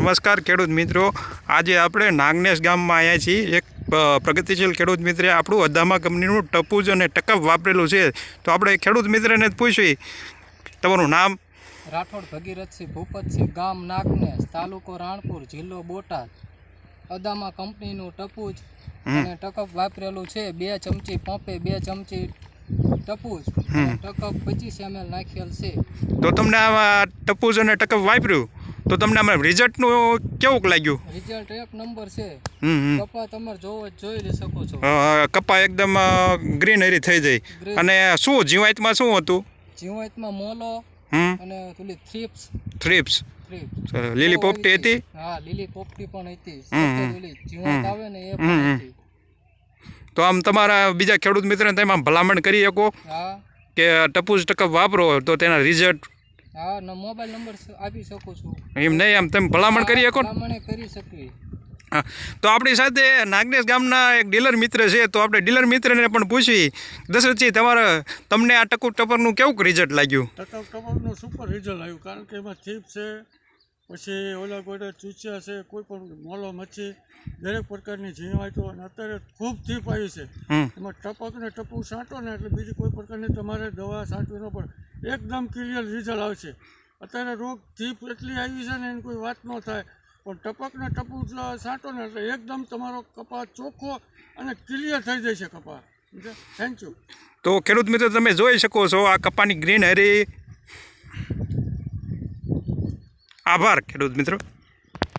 નમસ્કાર ખેડૂત મિત્રો. આજે આપણે નાગનેશ ગામમાં આવ્યા છીએ. એક પ્રગતિશીલ ખેડૂત મિત્રે આપણું અદામા કંપનીનું ટપુજ અને ટકપ વાપરેલું છે. તો આપણે ખેડૂત મિત્રને જ પૂછવી. તમારું નામ? રાઠોડ ભગીરથસિંહ ભૂપતસિંહ ગામ નાગનેશ તાલુકો રાણપુર જિલ્લો બોટાદ. અદામા કંપનીનું ટપુજ અને ટકપ વાપરેલું છે. બે ચમચી પંપે બે ચમચી ટપુજ ટકપ પચીસ એમએલ નાખેલ છે. તો તમને આવા ટપુજ અને ટકપ વાપર્યું? તો તમને આમાં રિઝલ્ટનું કેવું લાગ્યું? રિઝલ્ટ એક નંબર છે. કપા તમારે જોવો જોઈ લે શકો છો. કપા એકદમ ગ્રીનરી થઈ જાય. અને શું જીવાતમાં શું હતું? જીવાતમાં મોલો અને પેલી થ્રિપ્સ થ્રીપ્સ લીલી પોપટી હતી? હા લીલી પોપટી પણ હતી. જીવાત આવે ને એ પણ હતી. તો આમ તમારા બીજા ખેડૂત મિત્રને તમે ભલામણ કરી શકો કે ટપુજ ટકપ વાપરો તો તેના રિઝલ્ટ હા ન મોબાઈલ નંબર આપી શકું છું. એમ નહીં આમ તમે ભલામણ કરી શકો ભલામણ કરી શકવી હા. તો આપણી સાથે નાગનેશ ગામના એક ડીલર મિત્ર છે તો આપણે ડીલર મિત્રને પણ પૂછી દશરથજી તમારે તમને આ ટકુક ટપરનું કેવું રિઝલ્ટ લાગ્યું? ટકુક ટપરનું સુપર રિઝલ્ટ આવ્યું કારણ કે એમાં ચીપ છે પછી ઓલા ગોડે ચૂચ્યા છે કોઈ પણ મોલો મચ્છી દરેક પ્રકારની ઝીણવાઈતો અને અત્યારે ખૂબ થીપ આવી છે. એમાં ટપક ને ટપુ છાંટો ને એટલે બીજી કોઈ પ્રકારની તમારે દવા છાંટવી ન પડે. એકદમ ક્લિયર રિઝલ્ટ આવશે અત્યારે રોગ થીપ એટલી આવી છે ને એની કોઈ વાત ન થાય. પણ ટપક ને ટપુ જ છાંટો ને એટલે એકદમ તમારો કપા ચોખ્ખો અને ક્લિયર થઈ જશે કપા થેન્ક યુ તો ખેડૂત મિત્રો તમે જોઈ શકો છો આ કપાની ગ્રીન આભાર ખેડૂત મિત્રો.